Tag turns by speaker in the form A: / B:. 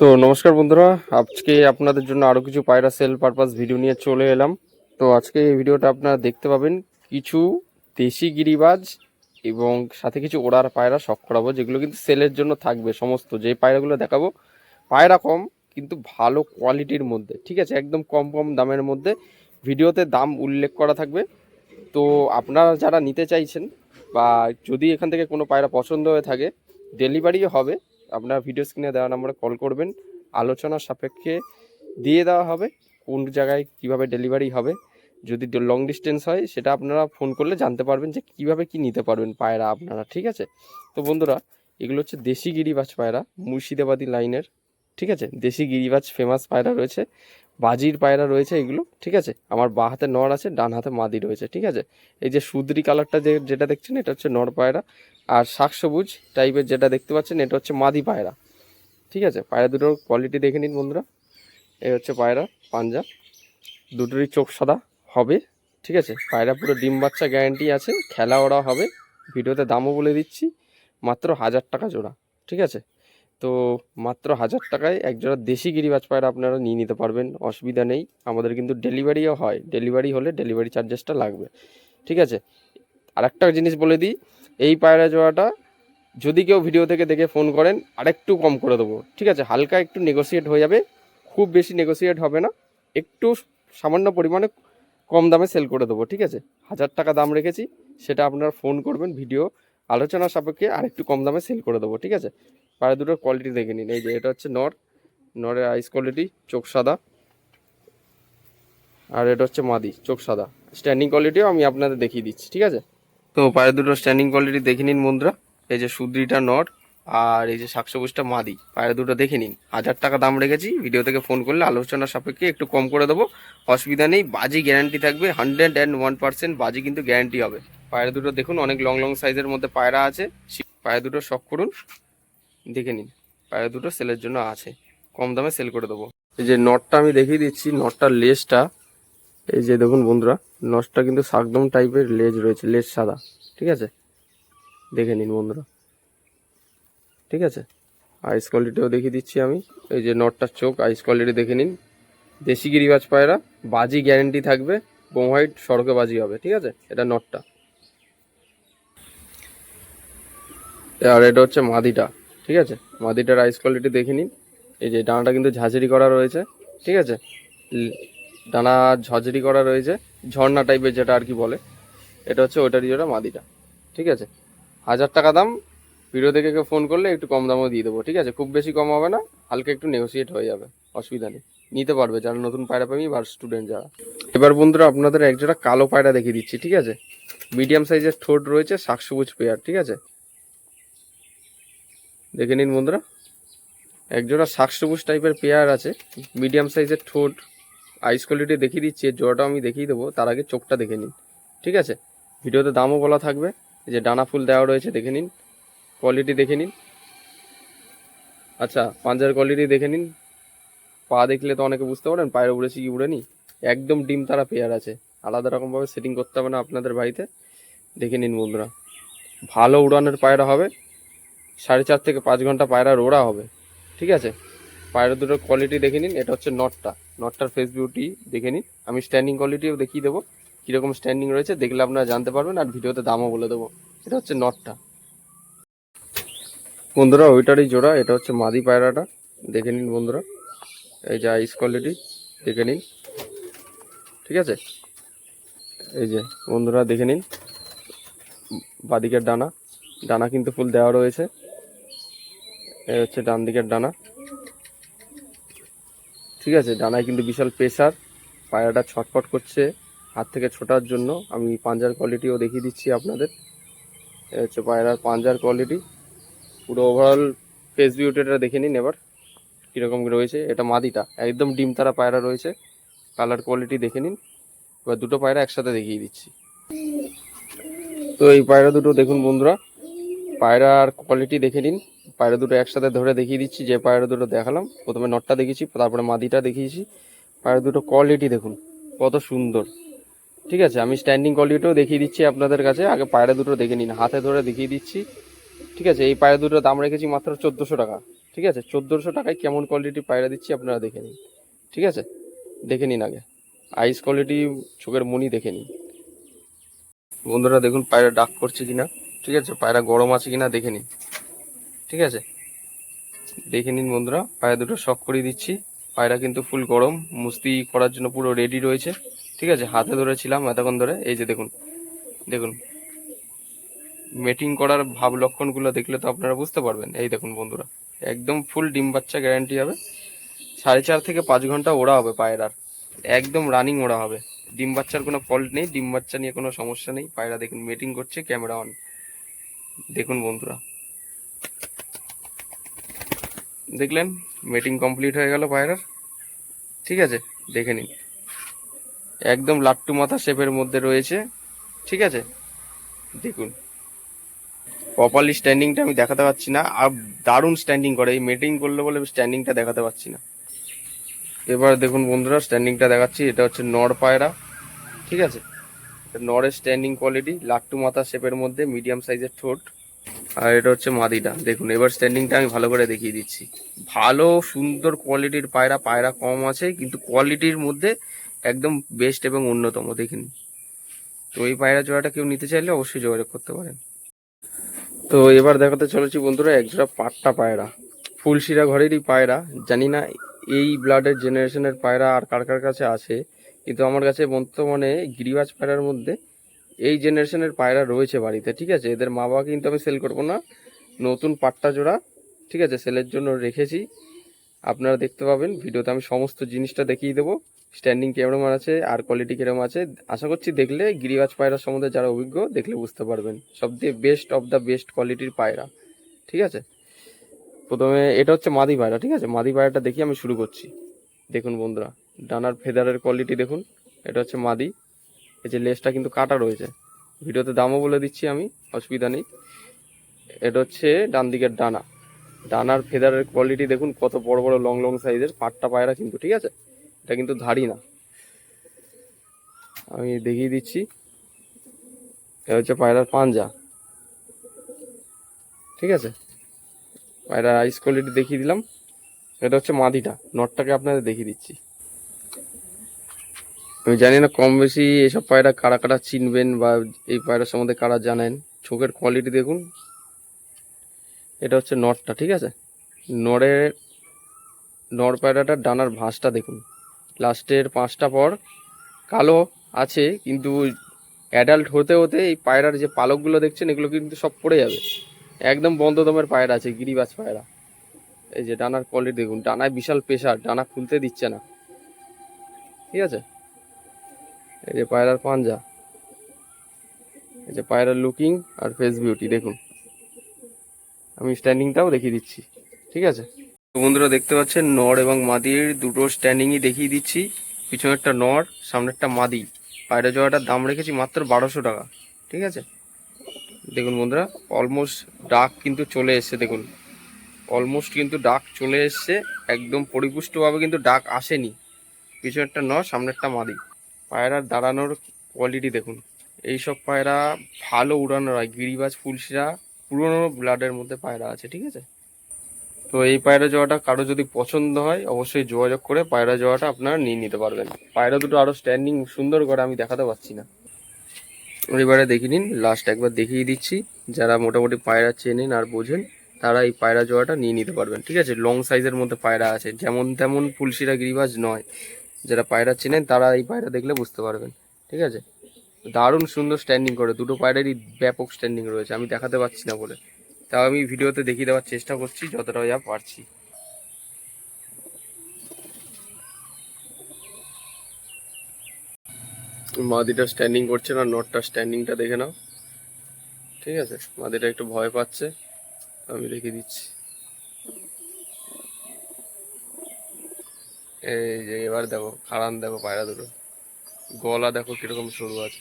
A: তো নমস্কার বন্ধুরা, আজকে আপনাদের জন্য আরও কিছু পায়রা সেল পারপাস ভিডিও নিয়ে চলে এলাম। তো আজকে এই ভিডিওটা আপনারা দেখতে পাবেন কিছু দেশি গিরিবাজ এবং সাথে কিছু ওড়ার পায়রা শখ করাবো, যেগুলো কিন্তু সেলের জন্য থাকবে সমস্ত। যে পায়রাগুলো দেখাবো, পায়রা কম কিন্তু ভালো কোয়ালিটির মধ্যে, ঠিক আছে? একদম কম কম দামের মধ্যে ভিডিওতে দাম উল্লেখ করা থাকবে। তো আপনারা যারা নিতে চাইছেন বা যদি এখান থেকে কোনো পায়রা পছন্দ হয়ে থাকে ডেলিভারিও হবে। আপনার ভিডিও স্ক্রিনে দেওয়া নম্বরে কল করবেন। আলোচনার সাপেক্ষে দিয়ে দেওয়া হবে, কোন জায়গায় কীভাবে ডেলিভারি হবে। যদি লং ডিস্টেন্স হয়, সেটা আপনারা ফোন করলে জানতে পারবেন যে কীভাবে কি নিতে পারবেন পায়রা আপনারা, ঠিক আছে? তো বন্ধুরা, এগুলো হচ্ছে দেশি গিরিবাজ পায়রা, মুর্শিদাবাদী লাইনের, ঠিক আছে? দেশি গিরিবাজ ফেমাস পায়রা রয়েছে, বাজির পায়রা রয়েছে এগুলো, ঠিক আছে? আমার বা হাতে নর আছে, ডান হাতে মাদি রয়েছে, ঠিক আছে? এই যে সুদ্রি কালারটা যে যেটা দেখছেন, এটা হচ্ছে নর পায়রা। আর শাক সবুজ টাইপের যেটা দেখতে পাচ্ছেন, এটা হচ্ছে মাদি পায়রা। ঠিক আছে? পায়রা দুটোর কোয়ালিটি দেখে নিন বন্ধুরা। এই হচ্ছে পায়রা, পাঞ্জা। দুটোরই চোখ সাদা হবে, ঠিক আছে? পায়রা পুরো ডিম বাচ্চা গ্যারান্টি আছে, খেলা ওরা হবে। ভিডিওতে দামও বলে দিচ্ছি, মাত্র হাজার টাকা জোড়া, ঠিক আছে? তো মাত্র হাজার টাকায় এক জোড়া দেশি গিরিবাজ পায়রা আপনারা নিয়ে নিতে পারবেন, অসুবিধা নেই। আমাদের কিন্তু ডেলিভারিও হয়, ডেলিভারি হলে ডেলিভারি চার্জেসটা লাগবে, ঠিক আছে? আরেকটা জিনিস বলে দিই এই পায়রা জোড়াটা যদি কেউ ভিডিও থেকে দেখে ফোন করেন, আরেকটু কম করে দেবো। ঠিক আছে? হালকা একটু নেগোসিয়েট হয়ে যাবে। খুব বেশি নেগোসিয়েট হবে না। একটু সামান্য পরিমাণে কম দামে সেল করে দেবো, ঠিক আছে? হাজার টাকা দাম রেখেছি, সেটা আপনারা ফোন করবেন ভিডিও আলোচনা সাপেক্ষে আরেকটু কম দামে সেল করে দেবো, ঠিক আছে? পায়রা দুটোর কোয়ালিটি দেখে নিন। এই যে, এটা হচ্ছে নর। নরের আইস কোয়ালিটি চোখ সাদা। আর এটা হচ্ছে মাদি, চোখ সাদা। স্ট্যান্ডিং কোয়ালিটিও আমি আপনাদের দেখিয়ে দিচ্ছি, ঠিক আছে? তো পায়ের দুটো স্ট্যান্ডিং কোয়ালিটি দেখে নিন বন্ধুরা। এই যে সুদ্রিটা নট আর এই যে শাকসবুজটা মাদি। পায়ের দুটো দেখে নিন। হাজার টাকা দাম রেখেছি। ভিডিও থেকে ফোন করলে আলোচনা সাপেক্ষে একটু কম করে দেবো। অসুবিধা নেই, বাজি গ্যারান্টি থাকবে। হান্ড্রেড অ্যান্ড ওয়ান পার্সেন্ট বাজি কিন্তু গ্যারান্টি হবে। পায়ের দুটো দেখুন, অনেক লং লং সাইজের মধ্যে পায়রা আছে। পায়ের দুটো শখ করুন, দেখে নিন। পায়ের দুটো সেলের জন্য আছে। কম দামে সেল করে দেবো। এই যে নটটা আমি দেখিয়ে দিচ্ছি, নটটার লেজটা এই যে দেখুন বন্ধুরা নটটা কিন্তু শাকদম টাইপের লেজ রয়েছে, লেজ সাদা, ঠিক আছে? দেখে নিন বন্ধুরা, ঠিক আছে? আইস কোয়ালিটিও দেখিয়ে দিচ্ছি আমি, এই যে নটটার চোখ আইস কোয়ালিটি দেখে নিন। দেশি গিরিবাজ পায়রা, বাজি গ্যারেন্টি থাকবে, বোম হোয়াইট, সড়কে বাজি হবে, ঠিক আছে? এটা নটটা। আর এটা হচ্ছে মাদিটা, ঠিক আছে? মাদিটার আইস কোয়ালিটি দেখে নিন, এই যে ডানাটা কিন্তু ঝাঁঝরি করা রয়েছে, ঠিক আছে? ডানা ঝরঝরি করা রয়েছে, ঝর্ণা টাইপের যেটা আর কি বলে, এটা হচ্ছে ওটারই যেটা মাদিটা, ঠিক আছে? হাজার টাকা দাম ভিডিও থেকে কেউ ফোন করলে একটু কম দামও দিয়ে দেবো, ঠিক আছে? খুব বেশি কম হবে না, হালকা একটু নেগোসিয়েট হয়ে যাবে, অসুবিধা নেই, নিতে পারবে যারা নতুন পায়রা পাবি বা স্টুডেন্ট যারা। এবার বন্ধুরা আপনাদের একজোড়া কালো পায়রা দেখিয়ে দিচ্ছি, ঠিক আছে? মিডিয়াম সাইজের ঠোঁট রয়েছে, শাকসবুজ পেয়ার, ঠিক আছে? দেখে নিন বন্ধুরা একজোড়া শাকসবুজ টাইপের পেয়ার আছে মিডিয়াম সাইজের ঠোঁট আইস কোয়ালিটি দেখিয়ে দিচ্ছি, এর জোড়াটা আমি দেখিয়ে দেবো, তার আগে চোখটা দেখে নিন, ঠিক আছে? ভিডিওতে দামও বলা থাকবে যে ডানা ফুল দেওয়া রয়েছে, দেখে নিন কোয়ালিটি দেখে নিন। আচ্ছা পাঞ্জার কোয়ালিটি দেখে নিন, পা দেখলে তো অনেকে বুঝতে পারেন, পায়ের উড়েছি কি উড়েনি একদম ডিম তারা পেয়ার আছে, আলাদা রকমভাবে সেটিং করতে হবে না আপনাদের বাড়িতে, দেখে নিন বন্ধুরা। ভালো উড়ানের পায়রা হবে, সাড়ে চার থেকে পাঁচ ঘণ্টা পায়রার ওড়া হবে, ঠিক আছে? পায়রা দুটোর কোয়ালিটি দেখে নিন, এটা হচ্ছে নটটা নটটার ফেস বিউটি দেখে নিন। আমি স্ট্যান্ডিং কোয়ালিটিও দেখিয়ে দেবো, কীরকম স্ট্যান্ডিং রয়েছে, দেখলে আপনারা জানতে পারবেন, আর ভিডিওতে দামও বলে দেবো। এটা হচ্ছে নটটা বন্ধুরা, ওইটারই জোড়া, এটা হচ্ছে মাদি পায়রাটা। দেখে নিন বন্ধুরা, এই যে আইস কোয়ালিটি দেখে নিন। ঠিক আছে? এই যে, বন্ধুরা, দেখে নিন। বাদিকের ডানা ডানা কিন্তু ফুল দেওয়া রয়েছে। এই হচ্ছে ডান দিকের ডানা। ঠিক আছে, ডানায় কিন্তু বিশাল প্রেসার পায়রাটা ছটফট করছে, হাত থেকে ছোটার জন্য। আমি পাঞ্জার কোয়ালিটিও দেখিয়ে দিচ্ছি আপনাদের। এই হচ্ছে পায়রার পাঞ্জার কোয়ালিটি পুরো ওভারঅল ফেস বিউটিটা দেখে নিন এবার, কীরকম রয়েছে। এটা মাদিটা, একদম ডিম তারা পায়রা রয়েছে। কালার কোয়ালিটি দেখে নিন। এবার দুটো পায়রা একসাথে দেখিয়ে দিচ্ছি। তো এই পায়রা দুটো দেখুন বন্ধুরা, পায়রার কোয়ালিটি দেখে নিন। পায়রা দুটো একসাথে ধরে দেখিয়ে দিচ্ছি, যে পায়রা দুটো দেখালাম। প্রথমে নটটা দেখিয়েছি তারপরে মাদিটা দেখিয়েছি। পায়রা দুটো কোয়ালিটি দেখুন, কত সুন্দর। ঠিক আছে, আমি স্ট্যান্ডিং কোয়ালিটিও দেখিয়ে দিচ্ছি আপনাদের কাছে। আগে পায়রা দুটো দেখে নিন, হাতে ধরে দেখিয়ে দিচ্ছি। ঠিক আছে, এই পায়রা দুটোর দাম রেখেছি মাত্র চোদ্দোশো টাকা। ঠিক আছে, চোদ্দোশো টাকায় কেমন কোয়ালিটির পায়রা দিচ্ছি আপনারা দেখে নিন। ঠিক আছে, দেখে নিন আগে। আইস কোয়ালিটি চোখের মনি দেখে নিন। বন্ধুরা, দেখুন পায়রা ডাক করছে কিনা। ঠিক আছে, পায়রা গরম আছে কিনা দেখে নিন। ঠিক আছে? দেখে নিন বন্ধুরা পায়রা দুটো শখ করে দিচ্ছি। পায়রা কিন্তু ফুল গরম, মুস্তি করার জন্য পুরো রেডি রয়েছে। ঠিক আছে? হাতে ধরেছিলাম এতক্ষণ ধরে, এই যে দেখুন দেখুন। মেটিং করার ভাব লক্ষণগুলো দেখলে তো আপনারা বুঝতে পারবেন। এই দেখুন বন্ধুরা, একদম ফুল ডিম বাচ্চা গ্যারান্টি হবে। সাড়ে চার থেকে পাঁচ ঘণ্টা ওড়া হবে পায়রার একদম রানিং ওড়া হবে। ডিম বাচ্চার কোনো ফল্ট নেই, ডিম বাচ্চা নিয়ে কোনো সমস্যা নেই। পায়রা দেখুন মেটিং করছে ক্যামেরা অন দেখুন বন্ধুরা। দেখলেন মিটিং কমপ্লিট হয়ে গেল পায়রার ঠিক আছে, দেখে নিন। একদম লাট্টু মাথা শেপের মধ্যে রয়েছে। ঠিক আছে, দেখুন। প্রপারলি স্ট্যান্ডিংটা আমি দেখাতে পারছি না, আর দারুণ স্ট্যান্ডিং করে। এই মিটিং করলে বলে স্ট্যান্ডিংটা দেখাতে পারছি না। এবার দেখুন বন্ধুরা স্ট্যান্ডিংটা দেখাচ্ছি। এটা হচ্ছে নর পায়রা। ঠিক আছে নরের স্ট্যান্ডিং কোয়ালিটি লাট্টু মাথা শেপের মধ্যে মিডিয়াম সাইজের ঠোঁট। আর এটা হচ্ছে মাদিটা। দেখুন, এবার স্ট্যান্ডিংটা আমি ভালো করে দেখিয়ে দিচ্ছি। ভালো, সুন্দর কোয়ালিটির পায়রা পায়রা কম আছে, কিন্তু কোয়ালিটির মধ্যে একদম বেস্ট এবং অন্যতম, দেখিনি। তো এই পায়রা জোড়াটা কেউ নিতে চাইলে অবশ্যই যোগাযোগ করতে পারেন। তো এবার দেখাতে চলেছি বন্ধুরা একজোড়া পাট্টা পায়রা। ফুলশিরা ঘরেরই পায়রা, জানি না এই ব্লাডের জেনারেশনের পায়রা আর কার কার কাছে আছে, কিন্তু আমার কাছে বর্তমানে গিরিবাজ পায়রার মধ্যে এই জেনারেশনের পায়রা রয়েছে বাড়িতে, ঠিক আছে? এদের মা বাবা কিন্তু আমি সেল করব না। নতুন পাট্টা জোড়া, ঠিক আছে? সেলের জন্য রেখেছি। আপনারা দেখতে পাবেন, ভিডিওতে আমি সমস্ত জিনিসটা দেখিয়ে দেবো। স্ট্যান্ডিং কেমন আছে, আর কোয়ালিটি কীরকম আছে। আশা করছি দেখলে গিরিবাজ পায়রা সম্বন্ধে যারা অভিজ্ঞ, দেখলে বুঝতে পারবেন। সব দিয়ে বেস্ট অফ দ্য বেস্ট কোয়ালিটির পায়রা, ঠিক আছে? প্রথমে এটা হচ্ছে মাদি পায়রা, ঠিক আছে? মাদি পায়রাটা দেখি আমি শুরু করছি। দেখুন বন্ধুরা, ডানার ফেদারের কোয়ালিটি দেখুন। এটা হচ্ছে মাদি। এই যে লেজটা কিন্তু কাটা রয়েছে। ভিডিওতে দামও বলে দিচ্ছি আমি, অসুবিধা নেই। এটা হচ্ছে ডান দিকের ডানা। ডানার ফেদারের কোয়ালিটি দেখুন, কত বড় বড় লং লং সাইজের পাট্টা পায়রা কিন্তু, ঠিক আছে? এটা কিন্তু ধাড়ি না। আমি দেখিয়ে দিচ্ছি। এটা হচ্ছে পায়রার পাঞ্জা। ঠিক আছে? পায়রার আইস কোয়ালিটি দেখিয়ে দিলাম। এটা হচ্ছে মাদিটা। নটটাকে আপনাদের দেখিয়ে দিচ্ছি। আমি জানি না কম বেশি এসব পায়রা কারা কারা চিনবেন বা এই পায়রা সম্বন্ধে কারা জানেন। চোখের কোয়ালিটি দেখুন। এটা হচ্ছে নটটা ঠিক আছে? নরের নর পায়রাটার ডানার ভাঁজটা দেখুন। লাস্টের পাঁচটা পর কালো আছে, কিন্তু অ্যাডাল্ট হতে হতে এই পায়রার যে পালকগুলো দেখছেন, এগুলো কিন্তু সব পড়ে যাবে। একদম বন্ধ দমের পায়রা আছে, গিরিবাজ পায়রা। এই যে ডানার কোয়ালিটি দেখুন, ডানায় বিশাল প্রেশার ডানা খুলতে দিচ্ছে না। ঠিক আছে? এই যে পায়রার পাঞ্জা, এই যে পায়রার লুকিং আর ফেস বিউটি দেখুন। আমি স্ট্যান্ডিংটাও দেখিয়ে দিচ্ছি, ঠিক আছে? তো বন্ধুরা দেখতে পাচ্ছেন, নর এবং মাদির দুটো স্ট্যান্ডিংই দেখিয়ে দিচ্ছি। পিছনে পিছনেরটা নর, সামনেরটা মাদি। পায়রা জোড়াটার দাম রেখেছি মাত্র বারোশো টাকা, ঠিক আছে? দেখুন বন্ধুরা অলমোস্ট ডাক কিন্তু চলে এসছে, দেখুন। অলমোস্ট কিন্তু ডাক চলে এসছে, একদম পরিপুষ্টভাবে কিন্তু ডাক আসেনি। পিছনে পিছনেরটা নর, সামনেরটা মাদি। পায়রার দাঁড়ানোর কোয়ালিটি দেখুন। এইসব পায়রা ভালো উড়ানোর হয়, গিরিবাজ, ফুলশিরা, পুরনো ব্লাডের মধ্যে পায়রা আছে, ঠিক আছে? তো এই পায়রা জোয়াটা কারও যদি পছন্দ হয়, অবশ্যই যোগাযোগ করে পায়রা জোয়াটা আপনারা নিয়ে নিতে পারবেন। পায়রা দুটো আরও স্ট্যান্ডিং সুন্দর করে আমি দেখাতে পারছি না। এবারে দেখে নিন লাস্ট একবার দেখিয়ে দিচ্ছি। যারা মোটামুটি পায়রা চেনেন আর বোঝেন, তারা এই পায়রা জোয়াটা নিয়ে নিতে পারবেন, ঠিক আছে? লং সাইজের মধ্যে পায়রা আছে, যেমন তেমন ফুলশিরা, গিরিবাজ নয়। যারা পায়রা চেনেন, তারা এই পায়রা দেখলে বুঝতে পারবেন। ঠিক আছে? দারুণ সুন্দর স্ট্যান্ডিং করে, দুটো পায়রারই ব্যাপক স্ট্যান্ডিং রয়েছে। আমি দেখাতে পারছি না বলে। তাও আমি ভিডিওতে দেখিয়ে দেওয়ার চেষ্টা করছি, যতটা যা পারছি। মাদিটা স্ট্যান্ডিং করছে না, নটটা স্ট্যান্ডিংটা দেখে নাও। ঠিক আছে? মাদিটা একটু ভয় পাচ্ছে, আমি রেখে দিচ্ছি। এই যে এবার দেখো খাড়ান দেখো পায়রা দুটো। গলা দেখো কীরকম সরু আছে।